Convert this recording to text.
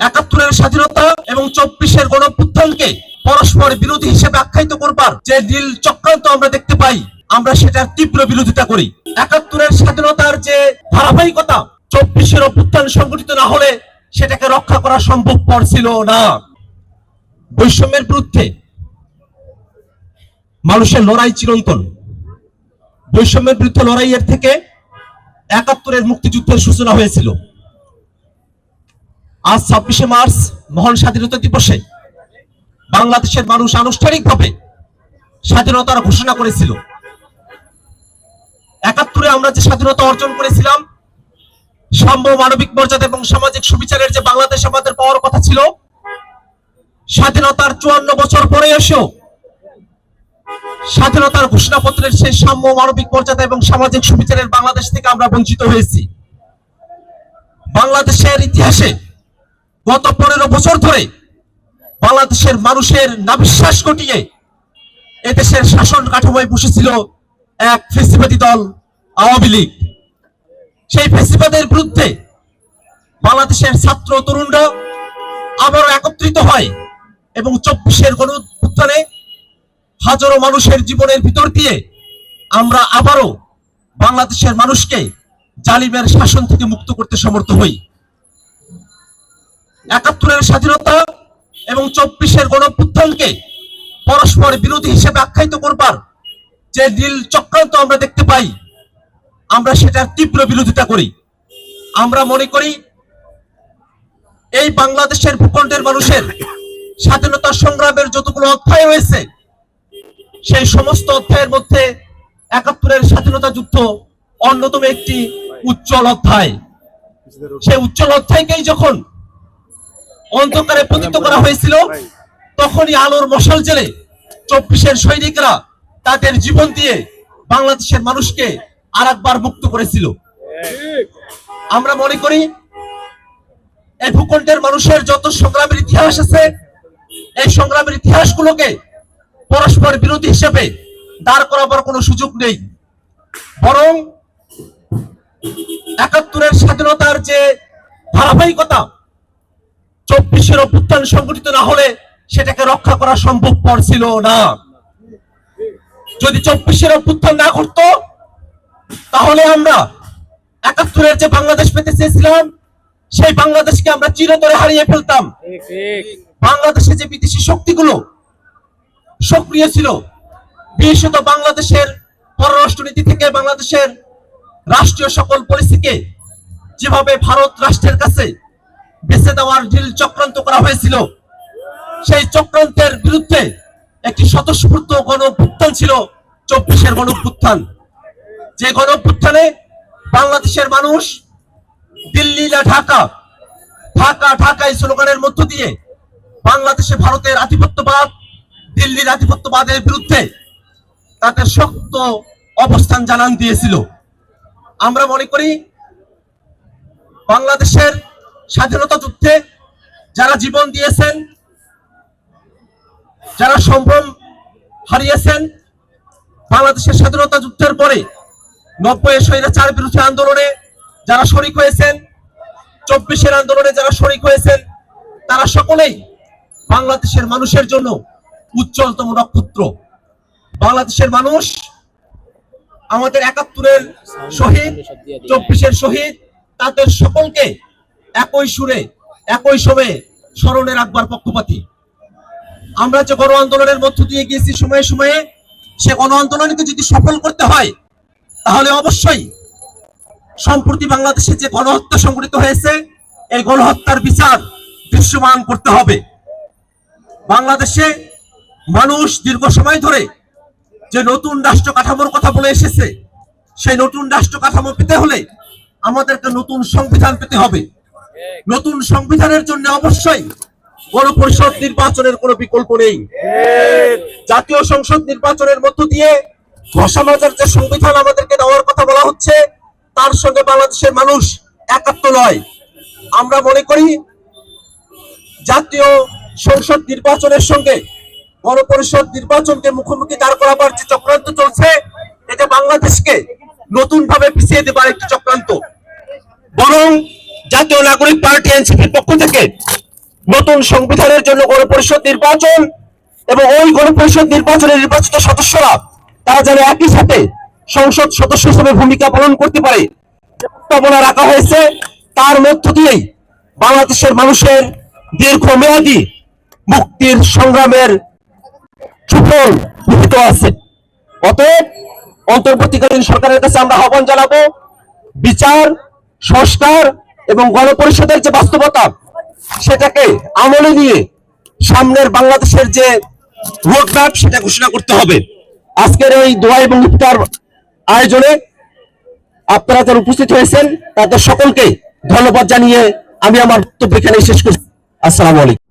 একাত্তরের স্বাধীনতা এবং চব্বিশের গণপুত্থানকে পরস্পর বিরোধী হিসেবে আখ্যায়িত করবার যে নীল চক্রান্ত আমরা দেখতে পাই, আমরা সেটার তীব্র বিরোধিতা করি। একাত্তরের স্বাধীনতার যে ধারাবাহিকতা চব্বিশের অভ্যুত্থান সংগঠিত না হলে সেটাকে রক্ষা করা সম্ভবপর ছিল না। বৈষম্যের বিরুদ্ধে মানুষের লড়াই চিরন্তন। বৈষম্যের বিরুদ্ধে লড়াইয়ের থেকে একাত্তরের মুক্তিযুদ্ধের সূচনা হয়েছিল। আজ ছাব্বিশে মার্চ মহান স্বাধীনতা দিবসে বাংলাদেশের মানুষ আনুষ্ঠানিকভাবে স্বাধীনতার ঘোষণা করেছিল। একাত্তরে আমরা যে স্বাধীনতা অর্জন করেছিলাম, সাম্য, মানবিক মর্যাদা এবং সামাজিক সুবিচারের যে বাংলাদেশ আমাদের পাওয়ার কথা ছিল, স্বাধীনতার চুয়ান্ন বছর পরে এসেও স্বাধীনতার ঘোষণাপত্রের সেই সাম্য, মানবিক মর্যাদা এবং সামাজিক সুবিচারের বাংলাদেশ থেকে আমরা বঞ্চিত হয়েছি। বাংলাদেশের ইতিহাসে গত পনেরো বছর ধরে বাংলাদেশের মানুষের নাবিশ্বাস ঘটিয়ে এদেশের শাসন কাঠামোয় বসেছিল এক ফেসিবাদী দল, আওয়ামী লীগ। সেই ফেসিবাদের বিরুদ্ধে বাংলাদেশের ছাত্র তরুণরা আবারও একত্রিত হয় এবং চব্বিশের গণ উত্থানে হাজারো মানুষের জীবনের ভিতর দিয়ে আমরা আবারও বাংলাদেশের মানুষকে জালিমের শাসন থেকে মুক্ত করতে সমর্থ হই। একাত্তরের স্বাধীনতা এবং চব্বিশের গণপুত্থানকে পরস্পর বিরোধী হিসেবে আখ্যায়িত করবার যে নীল চক্রান্ত আমরা দেখতে পাই, আমরা সেটার তীব্র বিরোধিতা করি। আমরা মনে করি এই বাংলাদেশের ভূখণ্ডের মানুষের স্বাধীনতা সংগ্রামের যতগুলো অধ্যায় হয়েছে সেই সমস্ত অধ্যায়ের মধ্যে একাত্তরের স্বাধীনতা যুদ্ধ অন্যতম একটি উজ্জ্বল অধ্যায়। সেই উজ্জ্বল অধ্যায়কেই যখন অন্ধকারে পতিত করা হয়েছিল। তখনই আলোর মশাল জেলে চব্বিশের সৈনিকরা তাদের জীবন দিয়ে বাংলাদেশের মানুষকে আর একবার মুক্ত করেছিল। আমরা মনে করি এই ভূখণ্ডের মানুষের যত সংগ্রামের ইতিহাস আছে এই সংগ্রামের ইতিহাসগুলোকে পরস্পর বিরোধী হিসেবে দাঁড় করাবার কোনো সুযোগ নেই। বরং একাত্তরের স্বাধীনতার যে ধারাবাহিকতা চব্বিশের অভ্যুত্থান সংগঠিত না হলে সেটাকে রক্ষা করা সম্ভবপর ছিল না। যদি চব্বিশের অভ্যুত্থান না ঘটতো তাহলে আমরা একাত্তরের যে বাংলাদেশ পেতে চেয়েছিলাম সেই বাংলাদেশকে আমরা চিরতরে হারিয়ে ফেলতাম। বাংলাদেশে যে বিদেশি শক্তিগুলো সক্রিয় ছিল বিশেষত বাংলাদেশের পররাষ্ট্রনীতি থেকে বাংলাদেশের রাষ্ট্রীয় সকল পরিস্থিতিকে যেভাবে ভারত রাষ্ট্রের কাছে বেছে দেওয়ার ঢিল চক্রান্ত করা হয়েছিল। সেই চক্রান্তের বিরুদ্ধে একটি স্বতঃস্ফূর্ত গণ ছিল, চব্বিশের গণ যে গণ বাংলাদেশের মানুষ দিল্লি না ঢাকা ঢাকা, ঢাকাই স্লোগানের মধ্য দিয়ে বাংলাদেশে ভারতের আধিপত্যবাদ, দিল্লির আধিপত্যবাদের বিরুদ্ধে তাদের শক্ত অবস্থান জানান দিয়েছিল। আমরা মনে করি, বাংলাদেশের স্বাধীনতা যুদ্ধে যারা জীবন দিয়েছেন, যারা সম্ভ্রম হারিয়েছেন, বাংলাদেশের স্বাধীনতা যুদ্ধের পরে নব্বই চার বিরোধী আন্দোলনে যারা শরিক হয়েছেন চব্বিশের আন্দোলনে যারা শরিক হয়েছেন, তারা সকলেই বাংলাদেশের মানুষের জন্য উজ্জ্বলতম নক্ষত্র। বাংলাদেশের মানুষ আমাদের একাত্তরের শহীদ, চব্বিশের শহীদ, তাদের সকলকে একই সুরে, একই সময়ে স্মরণে রাখবার পক্ষপাতী। আমরা যে গণ আন্দোলনের মধ্য দিয়ে গিয়েছি সময়ে সময়ে, সে গণ আন্দোলনকে যদি সফল করতে হয়, তাহলে অবশ্যই সম্প্রতি বাংলাদেশে যে গণহত্যা সংঘটিত হয়েছে, এই গণহত্যার বিচার দৃশ্যমান করতে হবে। বাংলাদেশে মানুষ দীর্ঘ সময় ধরে যে নতুন রাষ্ট্র কাঠামোর কথা বলে এসেছে, সেই নতুন রাষ্ট্র কাঠামো পেতে হলে আমাদেরকে নতুন সংবিধান পেতে হবে। নতুন সংবিধানের জন্য অবশ্যই গণপরিষদ নির্বাচনের কোনো বিকল্প নেই। জাতীয় সংসদ নির্বাচনের মধ্য দিয়ে ঘোষণাদের যে সংবিধান আমাদেরকে দেওয়ার কথা বলা হচ্ছে, তার সঙ্গে বাংলাদেশের মানুষ একাত্ম নয়। আমরা মনে করি, জাতীয় সংসদ নির্বাচনের সঙ্গে গণপরিষদ নির্বাচনকে মুখোমুখি দাঁড় করাবার যে চক্রান্ত চলছে, এটা বাংলাদেশকে নতুন ভাবে পিছিয়ে দেবার একটি চক্রান্ত। বরং জাতীয় নাগরিক পার্টি এনসিপির পক্ষ থেকে নতুন সংবিধানের জন্য গণপরিষদ নির্বাচন এবং ওই গণপরিষদ নির্বাচনে নির্বাচিত সদস্যরা, তারা যেন একই সাথে সংসদ সদস্য হিসেবে ভূমিকা পালন করতে পারে প্রস্তাবনা রাখা হয়েছে, তার মধ্য দিয়েই বাংলাদেশের মানুষের দীর্ঘমেয়াদী মুক্তির সংগ্রামের সুফল নিহিত আছে। অতএব অন্তর্বর্তীকালীন সরকারের কাছে আমরা আহ্বান জানাব, বিচার, সংস্কার এবং গণপরিষদের যে বাস্তবতা, সেটাকে আমলে নিয়ে সামনের বাংলাদেশের যে রোডম্যাপ সেটা ঘোষণা করতে হবে। আজকের এই দোয়া এবং ইফতার আয়োজনে আপনারা যারা উপস্থিত হয়েছেন, তাদের সকলকে ধন্যবাদ জানিয়ে আমি আমার বক্তব্য এখানে শেষ করছি। আসসালামু আলাইকুম।